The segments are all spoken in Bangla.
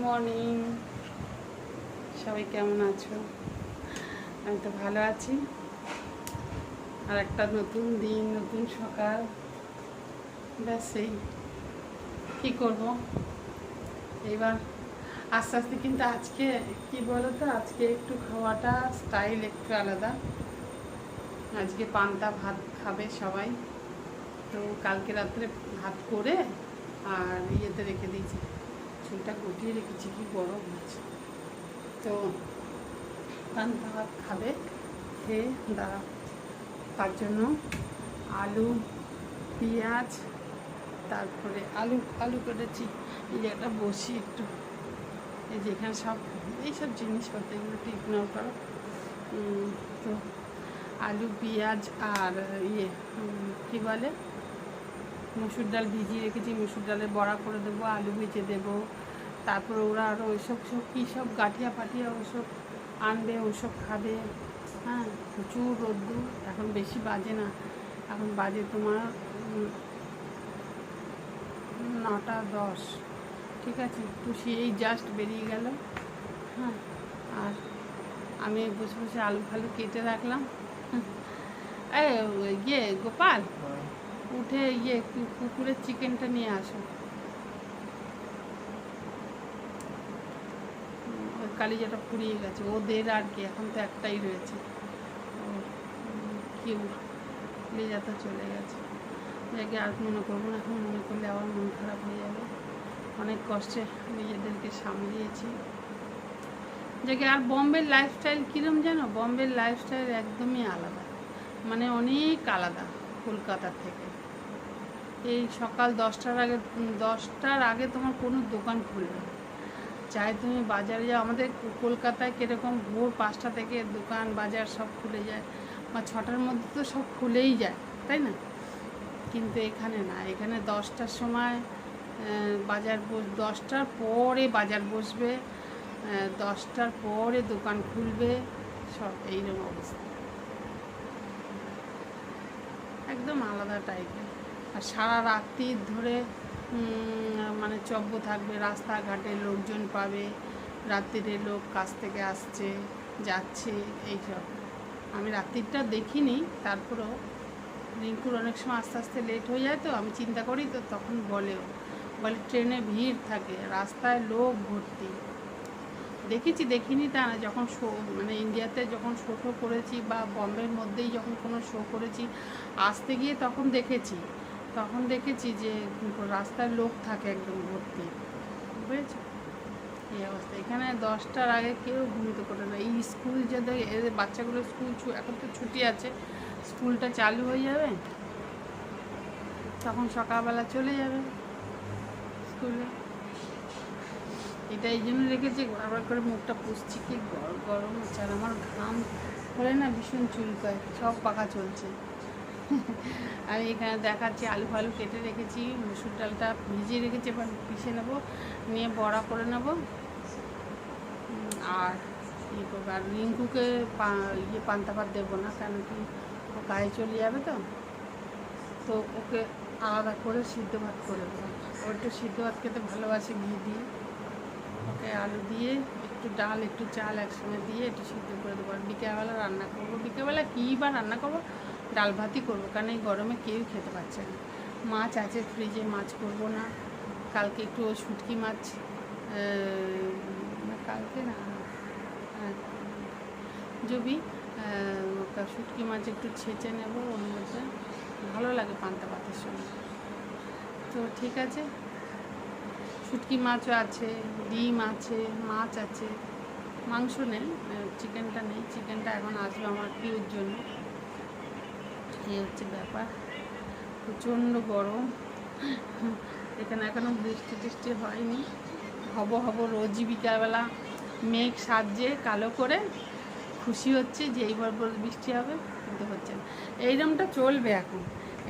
মর্নিং সবাই কেমন আছো? আমি তো ভালো আছি। আর একটা নতুন দিন, নতুন সকাল। ব্যাস এই। কী করব? এবার আস্তে আস্তে কিন্তু আজকে, কি বলো তো আজকে একটু খাওয়াটা স্টাইল একটু আলাদা। আজকে পান্তা ভাত খাবে সবাই। তো কালকে রাত্রে ভাত করে আর ইয়েতে রেখে দিয়েছি। চুলটা গুটিয়ে রেখেছি, কি গরম হচ্ছে। তো পান্তা ভাত খাবে, খেয়ে দাঁড়া। তার জন্য আলু, পেঁয়াজ, তারপরে আলু আলু কেটেছি। এই জায়গাটা বসি একটু। এই যেখানে সব এইসব জিনিসপত্র এগুলো ইগনোর করো। তো আলু, পেঁয়াজ আর ইয়ে কী বলে? মুসুর ডাল ভিজিয়ে রেখেছি, মুসুর ডালের বড়া করে দেবো, আলু ভেজে দেবো। তারপরে ওরা আরও ওইসব সব কী সব গাঠিয়া পাঠিয়া ওসব আনবে ওসব খাবে হ্যাঁ? প্রচুর রোদ্দুর এখন বেশি বাজে না। এখন বাজে তোমার নটা দশ ঠিক আছে? তো সেই জাস্ট বেরিয়ে গেল হ্যাঁ? আর আমি বসে বসে আলু ফালু কেটে রাখলাম। এই ইয়ে গোপাল উঠে ইয়ে কুকুরের চিকেনটা নিয়ে আসো। ওই কালিজাটা ফুরিয়ে গেছে। ওদের আর কি, এখন তো একটাই রয়েছে। কিউ কালিজাটা চলে গেছে। যাকে আর মনে করব না, এখন মনে করলে আবার মন খারাপ হয়ে যাবে। অনেক কষ্টে নিজেদেরকে সামলিয়েছি। যাকে আর বম্বের লাইফস্টাইল কীরম জানো? বম্বের লাইফস্টাইল একদমই আলাদা। মানে অনেক আলাদা কলকাতার থেকে। এই সকাল দশটার আগে দশটার আগে তোমার কোনো দোকান খুলবে না। চাই তুমি বাজারে যাও। আমাদের কলকাতায় কীরকম ভোর পাঁচটা থেকে দোকান, বাজার সব খুলে যায়। বা ছটার মধ্যে তো সব খুলেই যায়, তাই না? কিন্তু এখানে না, এখানে দশটার সময় বাজার বস, দশটার পরে বাজার বসবে দশটার পরে দোকান খুলবে, সব এইরকম অবস্থা। একদম আলাদা টাইপের আর সারা রাত্রি ধরে মানে চব্য থাকবে, রাস্তাঘাটে লোকজন পাবে রাত্রিরে লোক কাছ থেকে আসছে, যাচ্ছে, এইসব। আমি রাত্রিটা দেখিনি, তারপরেও রিঙ্কুর অনেক সময় আস্তে আস্তে লেট হয়ে যায় তো, আমি চিন্তা করি তো, তখন বলেও। বলে ট্রেনে ভিড় থাকে, রাস্তায় লোক ভর্তি। দেখেছি, দেখিনি তা না, যখন শো মানে ইন্ডিয়াতে যখন শো করেছি বা বম্বের মধ্যেই যখন কোনো শো করেছি, আসতে গিয়ে তখন দেখেছি। তখন দেখেছি যে রাস্তায় লোক থাকে একদম ভর্তি। বুঝেছ? এই অবস্থা। এখানে দশটার আগে কেউ ঘুমিত করে না। এই স্কুল যাদের এদের বাচ্চাগুলো স্কুল এখন তো ছুটি আছে। স্কুলটা চালু হয়ে যাবে, তখন সকালবেলা চলে যাবে স্কুলে। এটা এই জন্য রেখেছি আবার করে মুখটা পুষছি। কি গর- গরম হচ্ছে। আর আমার ঘাম হলে না ভীষণ চুলকায়, সব পাখা চলছে। আমি এখানে দেখাচ্ছি আলু ফালু কেটে রেখেছি, মুসুর ডালটা ভিজিয়ে রেখেছি, এবার পিষে নেব, নিয়ে বড়া করে নেব। আর ইয়ে করব, আর রিঙ্কুকে ইয়ে পান্তা ভাত দেবো না, কেন কি ও গায়ে চলে যাবে তো। তো ওকে আলাদা করে সিদ্ধ ভাত করে দেবো। ও একটু সিদ্ধ ভাত খেতে ভালোবাসে, ঘি দিয়ে। ওকে আলু দিয়ে একটু ডাল, একটু চাল একসঙ্গে দিয়ে একটু সিদ্ধ করে দেবো। আর বিকেলবেলা রান্না করব। বিকেলবেলা কী বা রান্না করব ডাল ভাতই করব কারণ এই গরমে কেউই খেতে পারছে না। মাছ আছে ফ্রিজে মাছ করব না। কালকে একটু শুটকি মাছ কালকে না আহ, শুটকি মাছ একটু ছেঁচে নেব ওর মধ্যে ভালো লাগে পান্তা ভাতের সঙ্গে। তো ঠিক আছে শুটকি মাছও আছে ডিম আছে মাছ আছে মাংস নেই চিকেনটা নেই চিকেনটা এখন আসবে আমার প্রিয়র জন্য। এই হচ্ছে ব্যাপার। প্রচণ্ড গরম। এখানে এখনও বৃষ্টি টিষ্টি হয়নি। হব হব রোজই বিকালবেলা মেঘ সাজছে, কালো করে। খুশি হচ্ছে যে এইবার বৃষ্টি হবে, কিন্তু হচ্ছে না। এইরমটা চলবে এখন।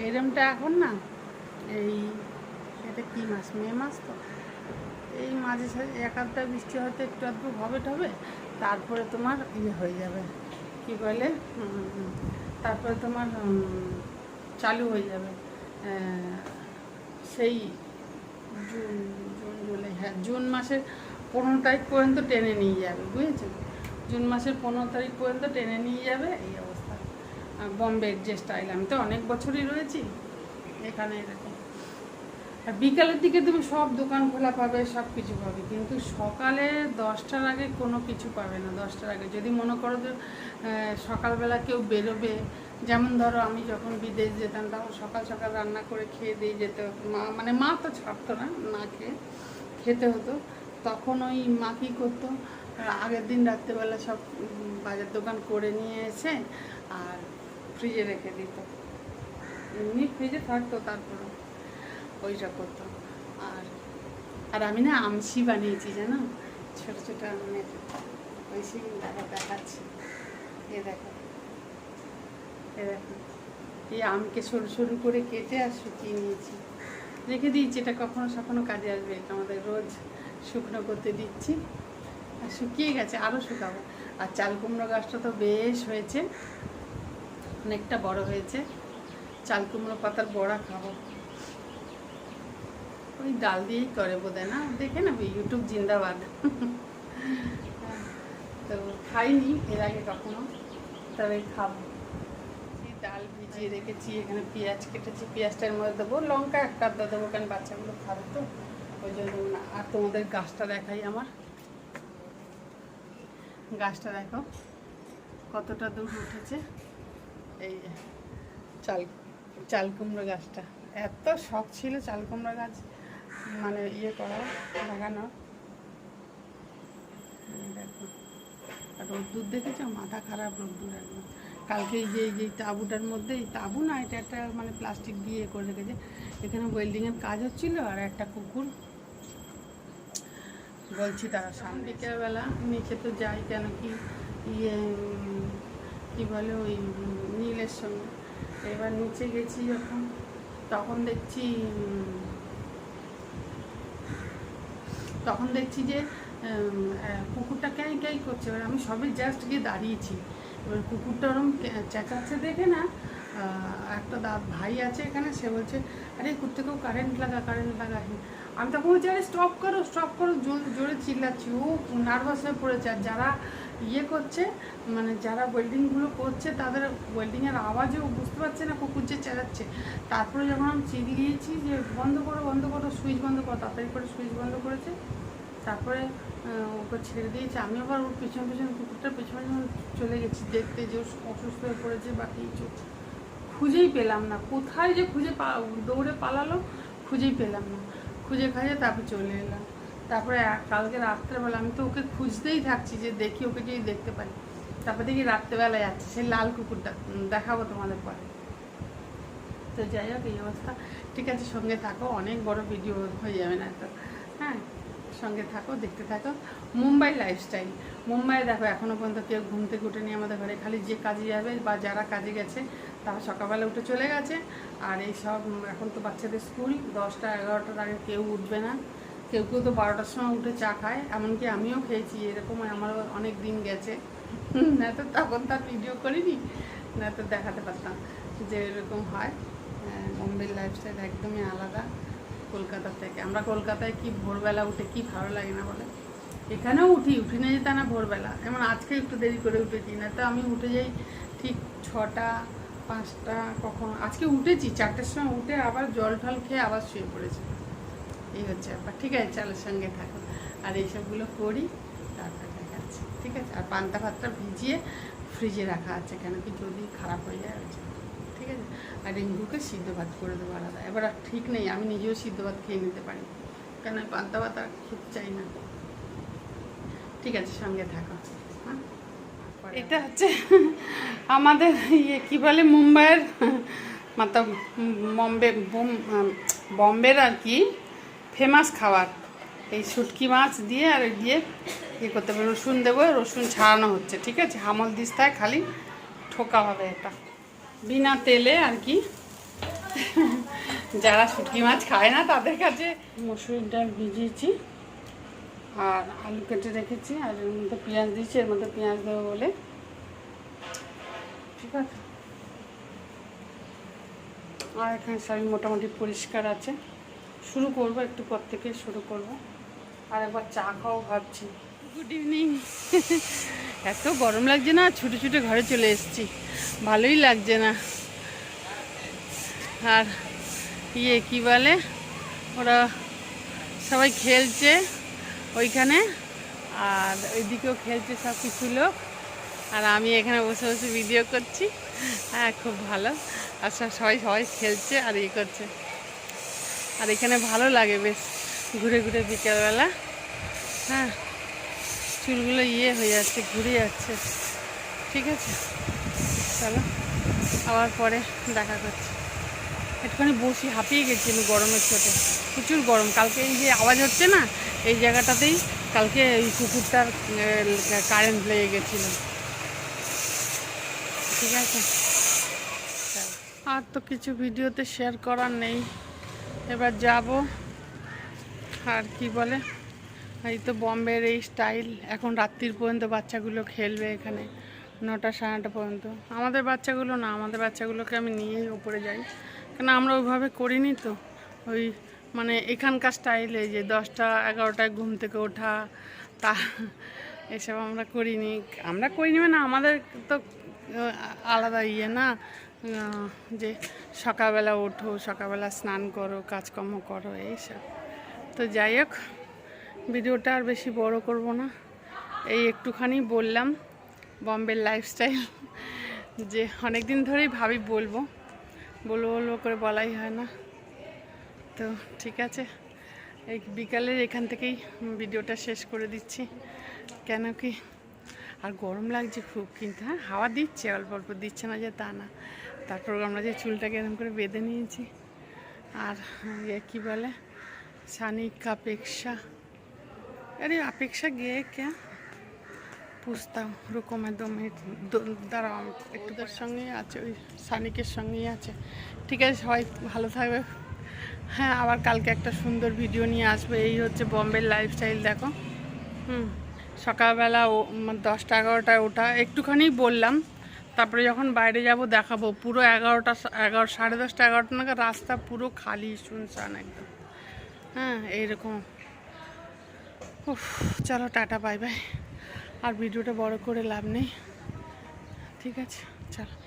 এইরমটা এখন না, এই এটা কী মাস? মে মাস তো। এই মাঝে সাঝে এক আধটা বৃষ্টি হয়তো একটু আধটু হবে টবে তারপরে তোমার ইয়ে হয়ে যাবে। কী বলে? তারপরে তোমার চালু হয়ে যাবে। সেই জুন জুন, জুলাই হ্যাঁ জুন মাসের পনেরো তারিখ পর্যন্ত টেনে নিয়ে যাবে, বুঝেছ? জুন মাসের পনেরো তারিখ পর্যন্ত টেনে নিয়ে যাবে, এই অবস্থা। আর বম্বের যে স্টাইল, আমি তো অনেক বছরই রয়েছি, এখানে এরকম। আর বিকালের দিকে তুমি সব দোকান খোলা পাবে, সব কিছু পাবে। কিন্তু সকালে দশটার আগে কোনো কিছু পাবে না, দশটার আগে। যদি মনে করো যে সকালবেলা কেউ বেরোবে, যেমন ধরো আমি যখন বিদেশ যেতাম, তখন সকাল সকাল রান্না করে খেয়ে দিয়ে যেতে হতো। মা মানে মা তো ছাড়তো না না খেয়ে খেতে হতো। তখন ওই মা কী করতো আগের দিন রাত্রেবেলা সব বাজার দোকান করে নিয়ে এসে আর ফ্রিজে রেখে দিত। এমনি ফ্রিজে থাকতো তারপরে ওইটা করতো আর আর আমি না আমসি বানিয়েছি, জানো? ছোটো ছোটো মানে ওই সেই দেখা দেখাচ্ছি। এ দেখো। এ দেখো। এই আমকে সরু সরু করে কেটে আর শুকিয়ে নিয়েছি। রেখে দিয়েছি, এটা কখনো সখনো কাজে আসবে। এটা আমাদের রোজ শুকনো করতে দিচ্ছি। আর শুকিয়ে গেছে আরও শুকাবো। আর চাল কুমড়ো গাছটা তো বেশ হয়েছে। অনেকটা বড় হয়েছে। চাল কুমড়ো পাতার বড়া খাব। ওই ডাল দিয়েই করে বোধহয়, না? দেখে নেবে ইউটিউব জিন্দাবাদ। তো খাইনি, এর আগে কখনো। তবে খাব। ডাল ভিজিয়ে রেখেছি, এখানে পেঁয়াজ কেটেছি, পেঁয়াজটার মধ্যে দেবো, লঙ্কা একটা আধটা দেবো, কারণ বাচ্চাগুলো খাবে তো। ওই জন্য আর তোমাদের গাছটা দেখাই আমার। গাছটা দেখো, কতটা দূর উঠেছে। এই চাল চাল কুমড়ো গাছটা। এত শখ ছিল চাল কুমড়ো গাছ। মানে ইয়ে করা, লাগানো। দেখো। রোদ্দুর দেখেছ? মাথা খারাপ রোদ্দুর একদম। কালকে যে যে তাঁবুটার মধ্যে, এই তাঁবু না, এটা একটা মানে প্লাস্টিক দিয়ে এ করে রেখেছে। এখানে ওয়েল্ডিংয়ের কাজ হচ্ছিল, আর একটা কুকুর। বলছি তারা সামনে। বিকেলবেলা নিচে তো যাই, কেন কি ইয়ে কী বলে ওই নীলের সঙ্গে। এবার নিচে গেছি যখন, তখন দেখছি তখন দেখছি যে কুকুরটা ক্যাঁ ক্যাঁই করছে। এবার আমি সবই জাস্ট গিয়ে দাঁড়িয়েছি। এবার কুকুরটা ওরম চেঁচাচ্ছে দেখে না একটা দা ভাই আছে এখানে, সে বলছে, আরে কুকুর থেকেও কারেন্ট লাগা কারেন্ট লাগা আমি তখন বলছি, আরে স্টপ করো স্টপ করো, জোর- চিল্লাচ্ছি। ও নার্ভাস হয়ে পড়েছে। আর যারা ইয়ে করছে মানে যারা ওয়েল্ডিংগুলো করছে, তাদের ওয়েল্ডিংয়ের আওয়াজও বুঝতে পারছে না, কুকুর যে চেঁচাচ্ছে। তারপরে যখন আমি চিল্লিয়েছি যে, বন্ধ করো বন্ধ করো সুইচ বন্ধ করো। তাড়াতাড়ি করে সুইচ বন্ধ করেছে। তারপরে ওকে ছেড়ে দিয়েছে। আমি আবার ওর পিছন পিছন কুকুরটার পেছনে যখন চলে গেছি, দেখতে যে অসুস্থ হয়ে পড়েছে বা কিছু খুঁজেই পেলাম না। কোথায় যে খুঁজে দৌড়ে পালালো, খুঁজেই পেলাম না। খুঁজে খাইয়ে তারপর চলে এলাম। তারপরে কালকে রাত্রেবেলা আমি তো ওকে খুঁজতেই থাকছি যে দেখি ওকে যদি দেখতে পাই। তারপর দেখি রাত্রেবেলা যাচ্ছে সেই লাল কুকুরটা দেখাবো তোমাদের পরে। তো যাই হোক, এই অবস্থা। ঠিক আছে, সঙ্গে থাকো, অনেক বড় ভিডিও হয়ে যাবে না তো। হ্যাঁ সঙ্গে থাকো, দেখতে থাকো। মুম্বাই লাইফস্টাইল মুম্বাইয়ে দেখো এখনও পর্যন্ত কেউ ঘুম থেকে উঠে নিয়ে আমাদের ঘরে। খালি যে কাজে যাবে বা যারা কাজে গেছে তারা সকালবেলা উঠে চলে গেছে। আর এই সব এখন তো বাচ্চাদের স্কুল দশটা এগারোটার আগে কেউ উঠবে না। কেউ কেউ তো বারোটার সময় উঠে চা খায়। এমনকি আমিও খেয়েছি এরকম আমারও অনেক দিন গেছে। না তো তখন তার ভিডিও করিনি না তো দেখাতে পারতাম যে এরকম হয়। হ্যাঁ, বোম্বের লাইফস্টাইল একদমই আলাদা কলকাতা থেকে। আমরা কলকাতায় কি ভোরবেলা উঠে কি ভালো লাগে না বলে? এখানেও উঠি উঠি না যেতে না ভোরবেলা। এমন আজকে একটু দেরি করে উঠেছি না তো আমি উঠে যাই ঠিক ছটা পাঁচটা কখন? আজকে উঠেছি, চারটের সময় উঠে আবার জল টল খেয়ে আবার শুয়ে পড়েছি। এই হচ্ছে ব্যাপার। ঠিক আছে চালের সঙ্গে থাকো। আর এইসবগুলো করি, তারপর দেখাচ্ছি। ঠিক আছে? আর পান্তা ভাতটা ভিজিয়ে ফ্রিজে রাখা আছে কেন কি যদি খারাপ হয়ে যায়, ওই ঠিক আছে? আর ডেঙ্গুকে সিদ্ধ ভাত করে দেবো আলাদা। এবার আর ঠিক নেই, আমি নিজেও সিদ্ধ ভাত খেয়ে নিতে পারি। কেন পান্তা ভাত আর খেতে চাই না। ঠিক আছে, সঙ্গে থাকো। এটা হচ্ছে আমাদের ইয়ে কী বলে, মুম্বাইয়ের মাতা বম্বে, বোম- বম্বের আর কি ফেমাস খাবার। এই শুটকি মাছ দিয়ে আর দিয়ে ইয়ে করতে হবে, রসুন দেবো, রসুন ছাড়ানো হচ্ছে, ঠিক আছে? হামল দিস্তায় খালি ঠোকা হবে এটা। বিনা তেলে আর কি, যারা শুটকি মাছ খায় না, তাদের কাছে মসুরির ডাল ভিজিয়েছি। আর আলু কেটে রেখেছি, আর এর মধ্যে পেঁয়াজ দিয়েছি, এর মধ্যে পেঁয়াজ দেবো বলে। ঠিক আছে? আর এখানে সবই মোটামুটি পরিষ্কার আছে। শুরু করব, একটু পর থেকে শুরু করব। আর একবার চা খাও ভাবছি। গুড ইভিনিং এত গরম লাগছে না ছুটে ছুটে ঘরে চলে এসেছি। ভালোই লাগছে না। আর ইয়ে কি বলে? ওরা সবাই খেলছে। ওইখানে। আর ওইদিকেও খেলছে সব কিছু লোক। আর আমি এখানে বসে বসে ভিডিও করছি। হ্যাঁ খুব ভালো। আর সব সবাই সবাই খেলছে আর ইয়ে করছে। আর এখানে ভালো লাগে বেশ ঘুরে ঘুরে বিকেলবেলা। হ্যাঁ চুলগুলো ইয়ে হয়ে যাচ্ছে, ঘুরে যাচ্ছে। ঠিক আছে? চলো, আবার পরে দেখা করছি। একটুখানি বসি, হাঁপিয়ে গেছি আমি গরমের চোটে। প্রচুর গরম। কালকে এই যে আওয়াজ হচ্ছে না এই জায়গাটাতেই কালকে এই কুকুরটার কারেন্ট লেগে গেছিল। ঠিক আছে? আর তো কিছু ভিডিওতে শেয়ার করার নেই। এবার যাব, আর কি বলে? এই তো বম্বের এই স্টাইল এখন রাত্রির পর্যন্ত বাচ্চাগুলো খেলবে এখানে, নটা সাড়ে নটা পর্যন্ত। আমাদের বাচ্চাগুলো না, আমাদের বাচ্চাগুলোকে আমি নিয়েই উপরে যাই। কেন আমরা ওইভাবে করিনি তো? ওই মানে এখানকার স্টাইলে যে দশটা, এগারোটায় ঘুম থেকে ওঠা, তা এসব আমরা করিনি। আমরা করিনি মানে আমাদের তো আলাদা ইয়ে না যে সকালবেলা ওঠো, সকালবেলা স্নান করো, কাজকর্ম করো, এইসব। তো যাই হোক, ভিডিওটা আর বেশি বড় করব না। এই একটুখানি বললাম বম্বের লাইফস্টাইল যে অনেক দিন ধরেই ভাবি বলব। বলব বলব করে বলাই হয় না। তো ঠিক আছে। এই বিকালের এখান থেকেই ভিডিওটা শেষ করে দিচ্ছি। কেন কি? আর গরম লাগছে খুব কিন্তু হ্যাঁ হাওয়া দিচ্ছে, অল্প অল্প, দিচ্ছে না যে তা না। তারপর আমরা যে চুলটাকে এরকম করে বেঁধে নিয়েছি। আর ইয়ে কী বলে? সানিক আপেক্ষা। আরে আপেক্ষা গিয়ে কে পুস্তা রকমে দমে দাঁড়াও একটুদের সঙ্গেই আছে, ওই সানিকের সঙ্গেই আছে। ঠিক আছে, সবাই ভালো থাকবে। হ্যাঁ আবার কালকে একটা সুন্দর ভিডিও নিয়ে আসবে। এই হচ্ছে বম্বের লাইফস্টাইল দেখো। হুম। সকালবেলা ও মানে দশটা এগারোটায় ওঠা। একটুখানি বললাম তারপরে যখন বাইরে যাব দেখাবো। পুরো এগারোটা এগারো সাড়ে দশটা এগারোটা নাগাদ রাস্তা পুরো খালি শুনশান একদম। হ্যাঁ এইরকম। উফ চলো টাটা বাই বাই আর ভিডিওটা বড় করে লাভ নেই। ঠিক আছে চলো।